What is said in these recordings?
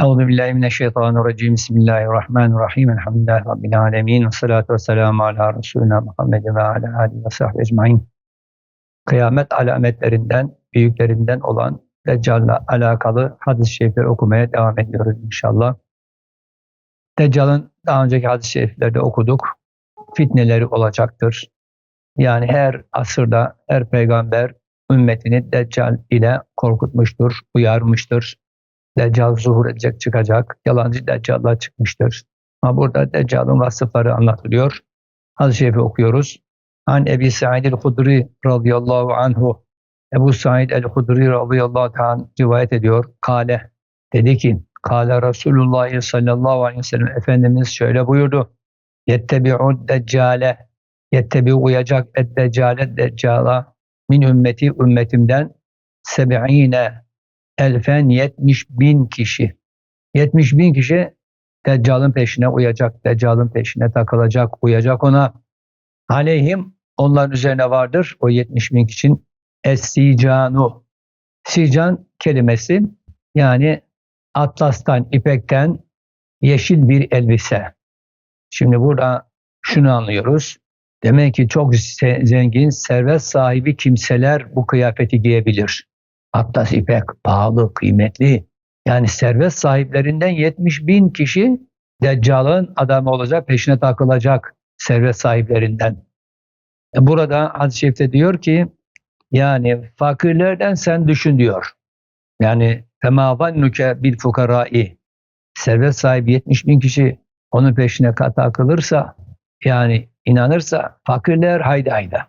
Euzu billahi mineşşeytanirracim. Bismillahirrahmanirrahim. Elhamdülillahi rabbil alamin. Salatu vesselamu ala resulina Muhammed ve ala alihi ve sahbihi ecmaîn. Kıyamet alametlerinden, büyüklerinden olan Deccal'la alakalı hadis-i şerifleri okumaya devam ediyoruz inşallah. Deccal'ın daha önceki hadis-i şeriflerde okuduk. Fitneleri olacaktır. Yani her asırda her peygamber ümmetini Deccal ile korkutmuştur, uyarmıştır. Deccal zuhur edecek, çıkacak. Yalancı Deccal'lar çıkmıştır. Ama burada Deccal'ın vasıfları anlatılıyor. Hadis-i Şerif'i okuyoruz. An Ebi Sa'id el-Hudri radıyallahu anhu. Ebu Sa'id el-Hudri radıyallahu anh rivayet ediyor. Kale dedi ki Kale Resulullah sallallahu aleyhi ve sellem Efendimiz şöyle buyurdu. Yettebi'u deccale Yettebi uyacak et-deccale deccala min ümmeti ümmetimden sebe'ine elfen yetmiş bin kişi. Yetmiş bin kişi Deccal'ın peşine uyacak, Deccal'ın peşine takılacak, uyacak ona. Aleyhim onların üzerine vardır o yetmiş bin kişinin Es-sicanu. Sican kelimesi yani atlastan, ipekten yeşil bir elbise. Şimdi burada şunu anlıyoruz. Demek ki çok zengin, servet sahibi kimseler bu kıyafeti giyebilir. Atlas ipek pahalı, kıymetli. Yani servet sahiplerinden 70 bin kişi Deccal'ın adamı olacak, peşine takılacak servet sahiplerinden. Burada hadis-i şerifte diyor ki yani fakirlerden sen düşün diyor. Yani femâvannuke bil fukarai servet sahibi 70 bin kişi onun peşine takılırsa yani inanırsa fakirler haydi hayda.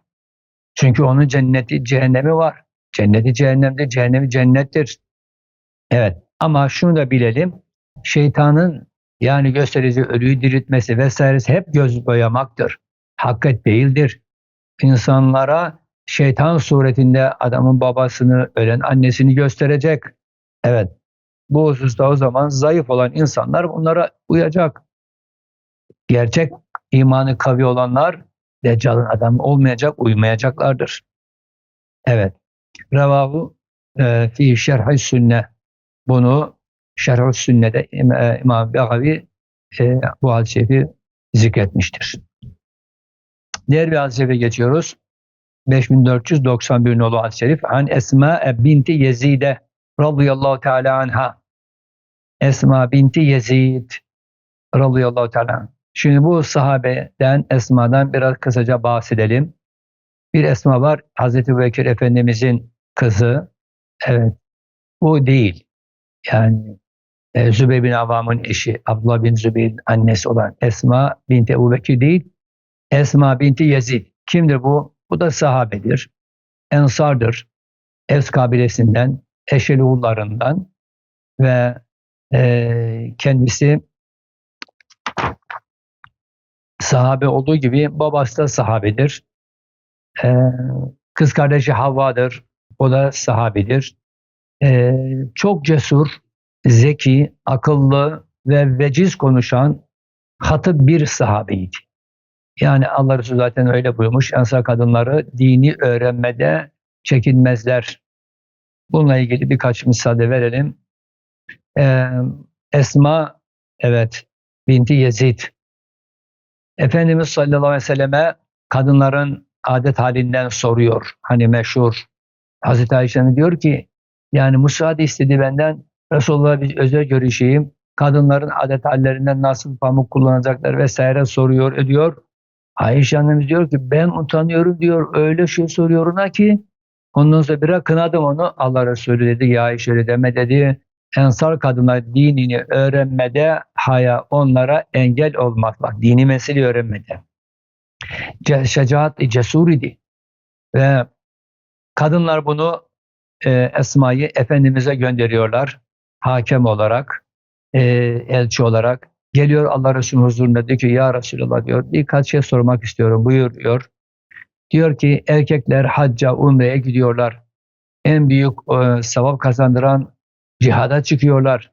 Çünkü onun cenneti cehennemi var. Cenneti cehennemde, cehennemi cennettir. Evet ama şunu da bilelim. Şeytanın yani gösterici ölüyü diriltmesi vesairesi hep göz boyamaktır. Hakikat değildir. İnsanlara şeytan suretinde adamın babasını, ölen annesini gösterecek. Evet. Bu hususta o zaman zayıf olan insanlar bunlara uyacak. Gerçek imanı kavi olanlar Deccal'ın adamı olmayacak, uymayacaklardır. Evet. Revahu e, fi şerh sünne. Bunu şerh sünnede e, İmam Begavi e, bu hadis-i şerifi zikretmiştir. Diğer bir hadis-i geçiyoruz. 5491 nolu hadis-i şerif. An Esma binti Yezide radıyallahu teala anha. Esma binti Yezid radıyallahu teala. Şimdi bu sahabeden Esma'dan biraz kısaca bahsedelim. Bir Esma var. Hazreti Bekir Efendimizin kızı. Evet. Bu değil. Yani e, Zübeyir bin Avam'ın eşi, Abdullah bin Zübeyir'in annesi olan Esma binti Ebu Bekir değil. Esma binti Yezid. Kimdir bu? Bu da sahabedir. Ensardır. Evs kabilesinden, Eşeluğullarından ve e, kendisi sahabe olduğu gibi babası da sahabedir. Ee, kız kardeşi Havva'dır. O da sahabedir. Ee, çok cesur, zeki, akıllı ve veciz konuşan hatı bir sahabeydi. Yani Allah Resulü zaten öyle buyurmuş. Ensar kadınları dini öğrenmede çekinmezler. Bununla ilgili birkaç misal verelim. Ee, Esma, evet, binti Yezid. Efendimiz sallallahu aleyhi ve selleme kadınların adet halinden soruyor. Hani meşhur Hazreti Ayşe diyor ki yani müsaade istedi benden Resulullah'a bir özel görüşeyim. Kadınların adet hallerinden nasıl pamuk kullanacaklar vesaire soruyor ediyor. Ayşe annemiz diyor ki ben utanıyorum diyor öyle şey soruyor ona ki ondan sonra bir kınadım onu Allah Resulü dedi ya Ayşe deme dedi. Ensar kadınlar dinini öğrenmede haya onlara engel olmaz. Bak dini mesele öğrenmede şecaat cesur idi. Ve kadınlar bunu e, Esma'yı Efendimiz'e gönderiyorlar. Hakem olarak, e, elçi olarak. Geliyor Allah Resulü huzurunda diyor ki ya Resulallah diyor birkaç şey sormak istiyorum buyur diyor. Diyor ki erkekler hacca, umreye gidiyorlar. En büyük e, sevap kazandıran cihada çıkıyorlar.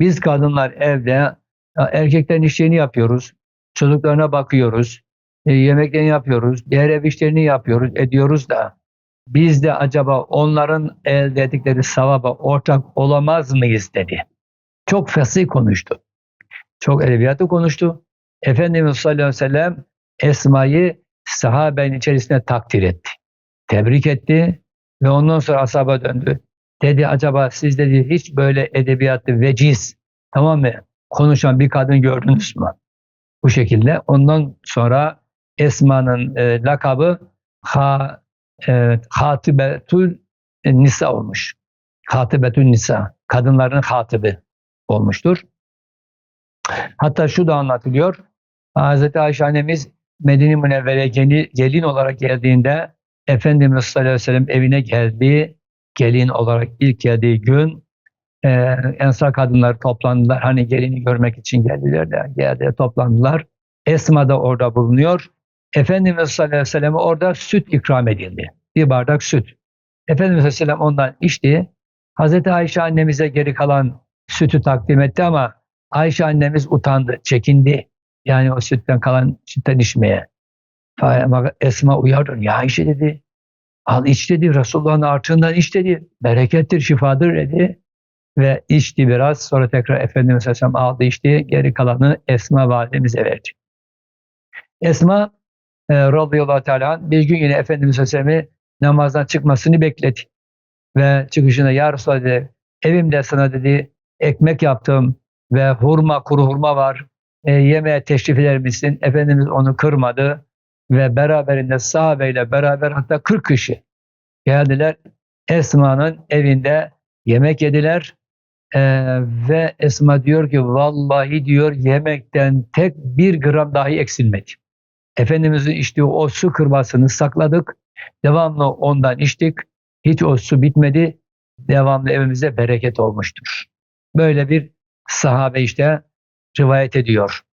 Biz kadınlar evde erkeklerin işlerini yapıyoruz. Çocuklarına bakıyoruz e, yemeklerini yapıyoruz, diğer ev işlerini yapıyoruz, ediyoruz da biz de acaba onların elde ettikleri savaba ortak olamaz mıyız dedi. Çok fasih konuştu. Çok edebiyatı konuştu. Efendimiz sallallahu aleyhi ve sellem Esma'yı sahabenin içerisinde takdir etti. Tebrik etti ve ondan sonra ashaba döndü. Dedi acaba siz dedi hiç böyle edebiyatı veciz tamam mı konuşan bir kadın gördünüz mü? Bu şekilde. Ondan sonra Esma'nın e, lakabı ha, e, Hatibetül Nisa olmuş. Hatibetül Nisa. Kadınların hatibi olmuştur. Hatta şu da anlatılıyor. Hz. Ayşe annemiz Medine Münevvere gelin olarak geldiğinde Efendimiz sallallahu aleyhi ve sellem evine geldi. Gelin olarak ilk geldiği gün e, Ensar kadınlar toplandılar. Hani gelini görmek için geldiler de geldi toplandılar. Esma da orada bulunuyor. Efendimiz sallallahu aleyhi ve selleme orada süt ikram edildi. Bir bardak süt. Efendimiz sallallahu aleyhi ve sellem ondan içti. Hazreti Ayşe annemize geri kalan sütü takdim etti ama Ayşe annemiz utandı, çekindi. Yani o sütten kalan sütten içmeye. Esma uyardı. Ya Ayşe dedi. Al iç dedi. Resulullah'ın artığından iç dedi. Berekettir, şifadır dedi. Ve içti biraz. Sonra tekrar Efendimiz Aleyhisselam aldı içti. Geri kalanı Esma validemize verdi. Esma e, radıyallahu teala bir gün yine Efendimiz Aleyhisselam'ı namazdan çıkmasını bekledi. Ve çıkışında ya Resulallah dedi, evimde sana dedi ekmek yaptım ve hurma, kuru hurma var. E, yemeğe teşrif eder misin? Efendimiz onu kırmadı ve beraberinde sahabeyle beraber hatta 40 kişi geldiler. Esma'nın evinde yemek yediler ee, ve Esma diyor ki vallahi diyor yemekten tek bir gram dahi eksilmedi. Efendimizin içtiği o su kırmasını sakladık. Devamlı ondan içtik. Hiç o su bitmedi. Devamlı evimize bereket olmuştur. Böyle bir sahabe işte rivayet ediyor.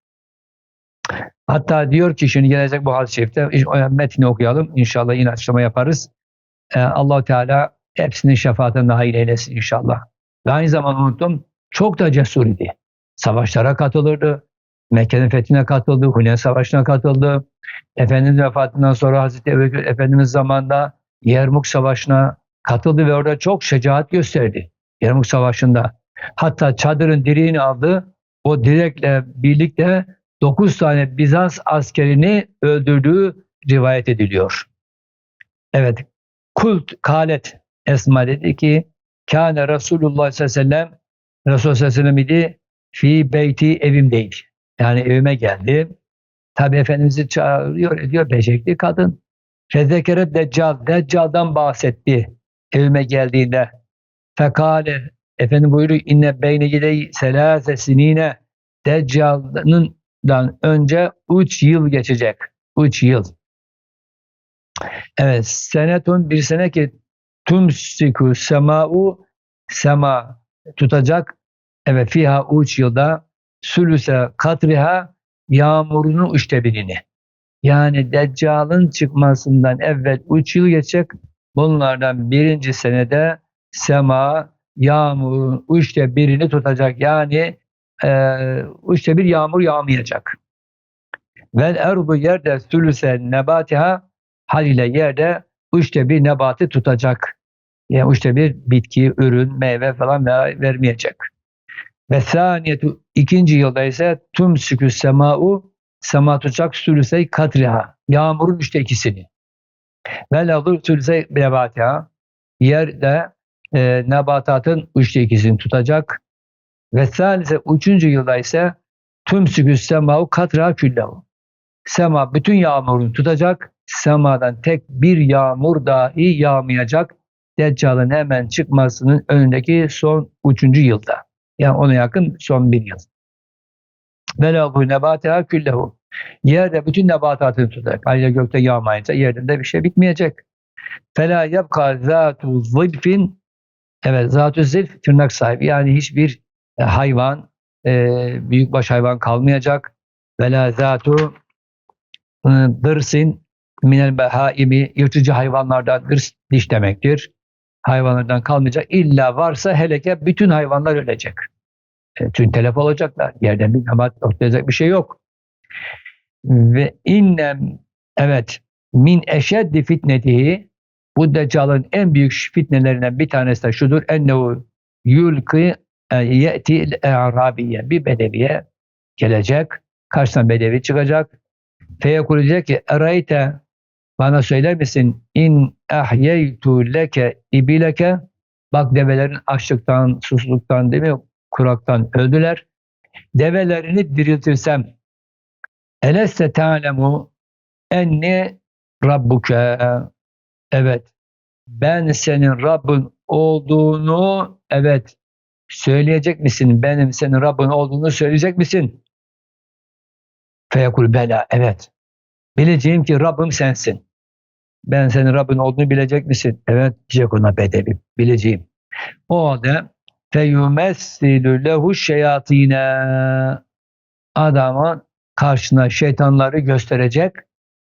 Hatta diyor ki şimdi gelecek bu hadis-i şerifte metni okuyalım. İnşallah yine açıklama yaparız. Ee, allah Teala hepsinin şefaatine nail eylesin inşallah. Ve aynı zamanda unuttum çok da cesur idi. Savaşlara katılırdı. Mekke'nin fethine katıldı. Hunayn Savaşı'na katıldı. Efendimiz vefatından sonra Hazreti Ebu Efendimiz zamanında Yermuk Savaşı'na katıldı ve orada çok şecaat gösterdi. Yermuk Savaşı'nda. Hatta çadırın direğini aldı. O direkle birlikte 9 tane Bizans askerini öldürdüğü rivayet ediliyor. Evet. Kult kalet Esma dedi ki Kâne Resulullah sallallahu aleyhi ve sellem Resulullah sallallahu aleyhi ve sellem idi fi beyti evimdeydi. Yani evime geldi. Tabi Efendimiz'i çağırıyor ediyor becerikli kadın. Fezekere Deccal, Deccal'dan bahsetti evime geldiğinde. Fekale, Efendim buyuruyor inne beyne gidey selase sinine Deccal'dan önce 3 yıl geçecek. 3 yıl. Evet, senetun bir sene ki tumsiku sema'u sema tutacak. Evet, fiha 3 yılda sülüse katriha yağmurunun üçte birini. Yani Deccal'ın çıkmasından evvel 3 yıl geçecek. Bunlardan birinci senede sema yağmurun üçte birini tutacak. Yani e, üçte bir yağmur yağmayacak. Vel erdu yerde sülüse nebatiha hal ile yerde üçte bir nebatı tutacak. Yani üçte bir bitki, ürün, meyve falan vermeyecek. Ve saniyetu ikinci yılda ise tüm sükü sema'u sema tutacak sülüsey kadriha. Yağmurun üçte ikisini. Ve ladur sülüsey nebatiha. Yerde e, nebatatın üçte ikisini tutacak. Ve salise üçüncü yılda ise tüm sükü sema'u kadriha küllehu. Sema bütün yağmurunu tutacak. Semadan tek bir yağmur dahi yağmayacak. Deccal'ın hemen çıkmasının önündeki son üçüncü yılda. Yani ona yakın son bir yıl. Velahu nebatiha küllehu. Yerde bütün nebatatını tutacak. Ayrıca gökte yağmayınca yerden de bir şey bitmeyecek. Fela yapka zatu zilfin Evet zatu zilf tırnak sahibi. Yani hiçbir e, hayvan e, büyükbaş hayvan kalmayacak. Vela zatu e, dırsin minel behaimi yırtıcı hayvanlardan dırs diş demektir. Hayvanlardan kalmayacak. İlla varsa heleke bütün hayvanlar ölecek. E, tüm telef olacaklar. Yerden bir nebat ortlayacak bir şey yok. Ve innem evet min eşeddi fitnetihi bu deccalın en büyük fitnelerinden bir tanesi de şudur. Ennehu yulki e, ye'ti arabiye bir bedeviye gelecek. Karşısına bedevi çıkacak. Feyekul diyecek ki erayte bana söyler misin in ahyeytu leke ibileke bak develerin açlıktan, susuzluktan değil mi kuraktan öldüler. Develerini diriltirsem eleste ta'lemu enni rabbuke evet ben senin Rabbin olduğunu evet söyleyecek misin? Benim senin Rabbin olduğunu söyleyecek misin? Feyekul bela evet. Bileceğim ki Rabbim sensin. Ben senin Rabbin olduğunu bilecek misin? Evet diyecek ona bedevi. Bileceğim. O halde feyumessilü lehu şeyatine adamın karşına şeytanları gösterecek.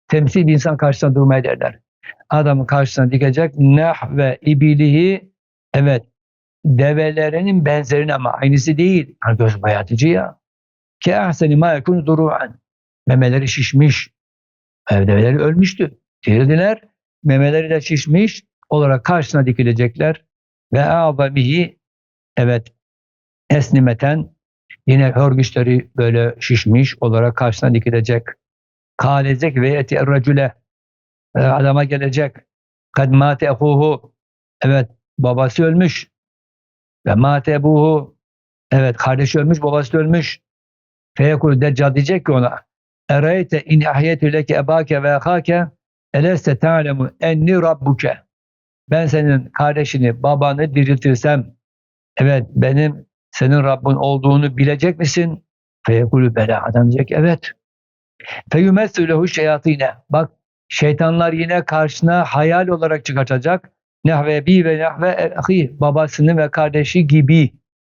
Temsil bir insan karşısına durmaya derler. Adamın karşısına dikecek. Nah ve ibilihi evet develerinin benzerine ama aynısı değil. Göz bayatıcı ya. Ki ahseni ma yekun duru'an. Memeleri şişmiş. Ev develeri ölmüştü. Dirildiler. Memeleri de şişmiş olarak karşısına dikilecekler. Ve azamihi evet esnimeten yine hörgüçleri böyle şişmiş olarak karşısına dikilecek. Kalezek ve eti racüle e, adama gelecek. Kad mate ehuhu evet babası ölmüş. Ve mate ebuhu evet kardeşi ölmüş babası ölmüş. Feyekul deccal diyecek ki ona Ereyte in ahyetü leke ebake ve ehake eleste ta'lemu enni rabbuke ben senin kardeşini, babanı diriltirsem, evet benim senin Rabbin olduğunu bilecek misin? Feyekulü bela. Adam diyecek evet. Feyümessülehu şeyatine. Bak şeytanlar yine karşına hayal olarak çıkartacak. Nehve bi ve nehve ahi. Babasını ve kardeşi gibi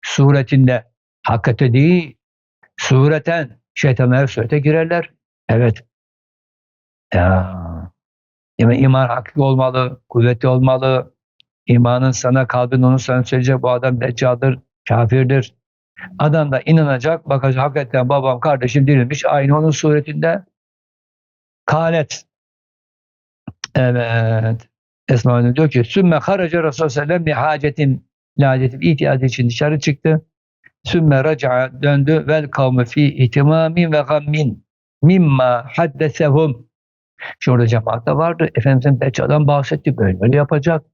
suretinde. Hakikate değil. Sureten. Şeytanlar surete girerler. Evet. Ya. Yani iman hakiki olmalı, kuvvetli olmalı. İmanın sana, kalbin onu sana söyleyecek. Bu adam deccaldır, kafirdir. Adam da inanacak, bakacak hakikaten babam, kardeşim dirilmiş. Aynı onun suretinde. Kalet. Evet. Esma Hanım diyor ki Sümme haraca Resulullah sellem li hacetin lacetin ihtiyacı için dışarı çıktı. Sümme raca döndü vel kavmi fi ihtimamin ve gammin mimma haddesehum Şimdi orada cemaat da vardı. Efendimizin Deccal'dan bahsetti. Böyle böyle yapacak.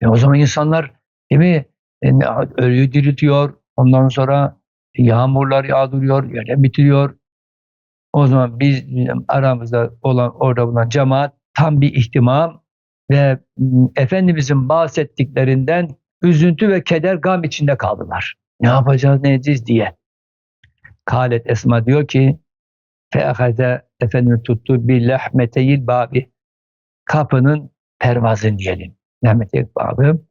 E o zaman insanlar değil mi? E, ölüyü diriltiyor. Ondan sonra yağmurlar yağdırıyor. Yerden bitiriyor. O zaman biz aramızda olan orada bulunan cemaat tam bir ihtimam ve Efendimizin bahsettiklerinden üzüntü ve keder gam içinde kaldılar. Ne yapacağız ne edeceğiz diye. Kalet Esma diyor ki feahaze Efendimiz tuttu bir lehmeteyil babi kapının pervazını diyelim. Lehmeteyil babı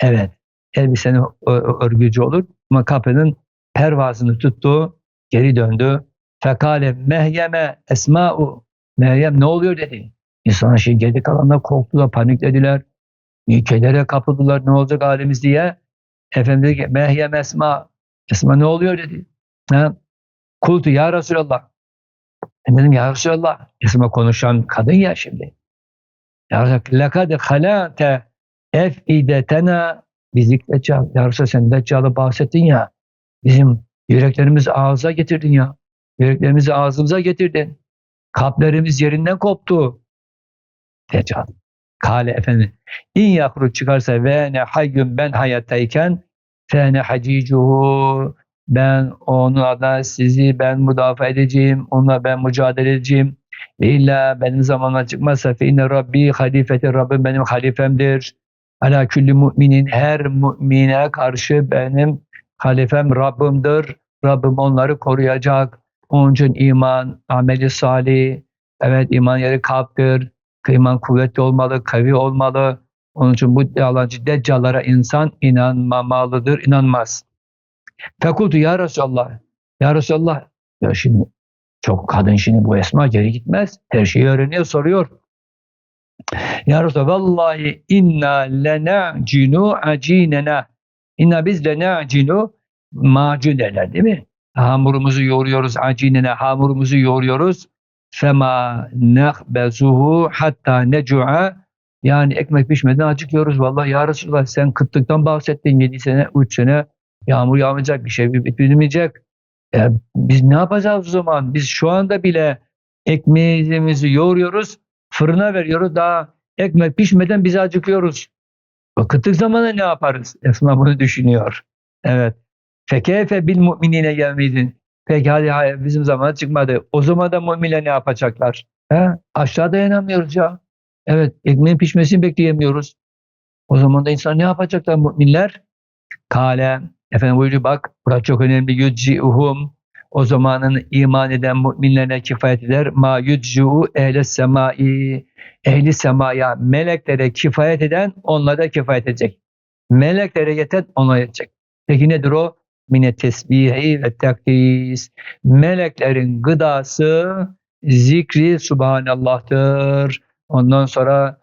evet elbisenin örgücü olur ama kapının pervazını tuttu geri döndü. Fekale mehyeme esma'u Meryem ne oluyor dedi. İnsanlar şey geri kalanlar korktular, paniklediler. Kedere kapıldılar ne olacak halimiz diye. Efendimiz dedi ki Mehyem Esma. Esma ne oluyor dedi. Ha? Kultu ya Resulallah. Ben dedim ya Resulallah. Esma konuşan kadın ya şimdi. Ya Resulallah. Lekad halate efidetena bizik deccal. Ya Resulallah sen deccal'ı bahsettin ya. Bizim yüreklerimizi ağza getirdin ya. Yüreklerimizi ağzımıza getirdin. Kalplerimiz yerinden koptu. Deccal. Kale efendim. İn yahruç çıkarsa ve ne hayyum ben hayattayken fe ne hacicuhu ben onunla sizi ben müdafaa edeceğim, onunla ben mücadele edeceğim. İlla benim zamanla çıkmazsa fe inne Rabbi halifeti Rabbim benim halifemdir. Ala külli müminin her mümine karşı benim halifem Rabbimdir. Rabbim onları koruyacak. Onun için iman, ameli salih, evet iman yeri kalptir. İman kuvvetli olmalı, kavi olmalı. Onun için bu yalancı deccallara insan inanmamalıdır, inanmaz. Fekultu ya Resulallah. Ya Resulallah. Ya şimdi çok kadın şimdi bu esma geri gitmez. Her şeyi öğreniyor soruyor. Ya Resulallah vallahi inna lena'cinu acinena. İnna biz lena'cinu macun derler değil mi? Hamurumuzu yoğuruyoruz acinene hamurumuzu yoğuruyoruz. Fema nehbezuhu hatta necu'a yani ekmek pişmeden acıkıyoruz. Vallahi ya Resulallah sen kıtlıktan bahsettin 7 sene, 3 sene Yağmur yağmayacak, bir şey bitmeyecek. E, biz ne yapacağız o zaman? Biz şu anda bile ekmeğimizi yoğuruyoruz, fırına veriyoruz. Daha ekmek pişmeden biz acıkıyoruz. O kıtlık zamanı ne yaparız? Esma bunu düşünüyor. Evet. Fekeyfe bil mu'minine gelmeydin. Peki hadi hayır bizim zamana çıkmadı. O zaman da müminler ne yapacaklar? He? Aşağı dayanamıyoruz ya. Evet ekmeğin pişmesini bekleyemiyoruz. O zaman da insan ne yapacaklar müminler? Kale. Efendim buyuruyor bak burası çok önemli. Yücci'uhum. O zamanın iman eden müminlerine kifayet eder. Ma yücci'u ehle semai. Ehli semaya, meleklere kifayet eden onlara kifayet edecek. Meleklere yeten ona yetecek. Peki nedir o? Mine tesbihi ve takdis. Meleklerin gıdası zikri subhanallah'tır. Ondan sonra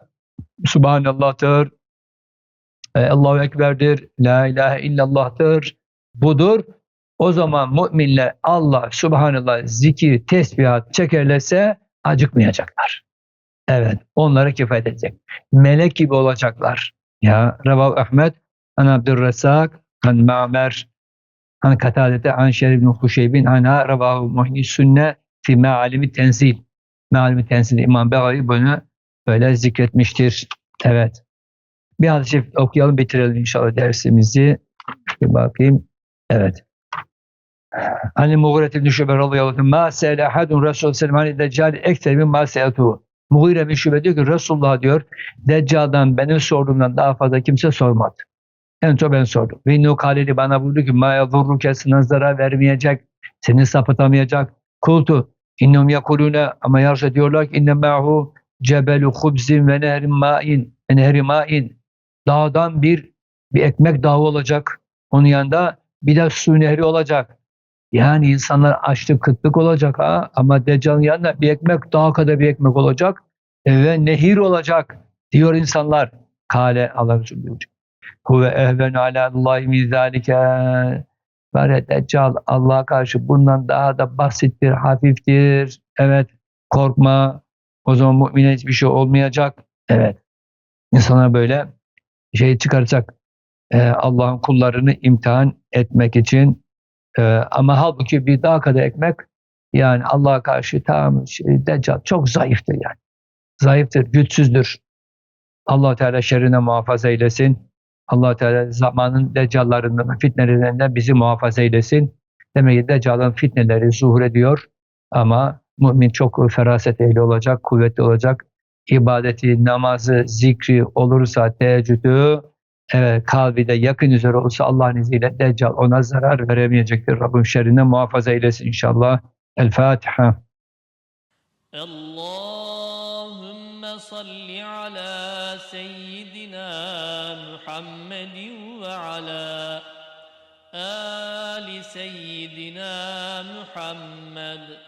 subhanallah'tır. E, Allahu Ekber'dir. La ilahe illallah'tır. Budur. O zaman müminler Allah subhanallah zikir, tesbihat çekerlerse acıkmayacaklar. Evet, onlara kifayet edecek. Melek gibi olacaklar. Ya Revav Ahmet, An Abdurrezzak, An Ma'mer, An Katadete, An Şerif bin Huşeybin, Anha Revav Muhni Sünne fi Mealimi Tenzil. Mealimi Tenzil İmam Begavi bunu böyle zikretmiştir. Evet. Bir hadis-i şerif okuyalım, bitirelim inşallah dersimizi. Bir bakayım. Evet. Hani Muğret ibn Şube radıyallahu anh ma se'ele ahadun Resul sallallahu aleyhi ve sellem min ma. Mughire bin Şube diyor ki Resulullah diyor Deccal'dan benim sorduğumdan daha fazla kimse sormadı. En çok ben sordum. Ve innu kaleli bana buyurdu ki ma yadurruke sana zarar vermeyecek, seni sapıtamayacak. Kultu innum yakulune ama yarş ediyorlar ki inne ma'hu cebelu khubzin ve nehrin ma'in ve nehri ma'in. Dağdan bir bir ekmek dağı olacak. Onun yanında bir de su nehri olacak. Yani insanlar açlık kıtlık olacak ha ama Deccal'ın yanında bir ekmek daha kadar bir ekmek olacak ve nehir olacak diyor insanlar. Kale Allah Resulü diyor. Huve ehven ala Allahi min zalike. Var Deccal Allah'a karşı bundan daha da basittir, hafiftir. Evet korkma. O zaman mümine hiçbir şey olmayacak. Evet. İnsanlar böyle şey çıkaracak. Ee, Allah'ın kullarını imtihan etmek için ee, ama halbuki bir dağ kadar ekmek yani Allah'a karşı tam şey, Deccal çok zayıftır yani. Zayıftır, güçsüzdür. allah Teala şerrine muhafaza eylesin. allah Teala zamanın deccallarından, fitnelerinden bizi muhafaza eylesin. Demek ki deccalın fitneleri zuhur ediyor ama mümin çok feraset ehli olacak, kuvvetli olacak. İbadeti, namazı, zikri olursa, teheccüdü, Evet, kalbi de yakın üzere olsa Allah'ın izniyle Deccal ona zarar veremeyecektir. Rabbim şerrinden muhafaza eylesin inşallah. El Fatiha. Allahümme salli ala seyyidina Muhammedin ve ala ali seyyidina Muhammed.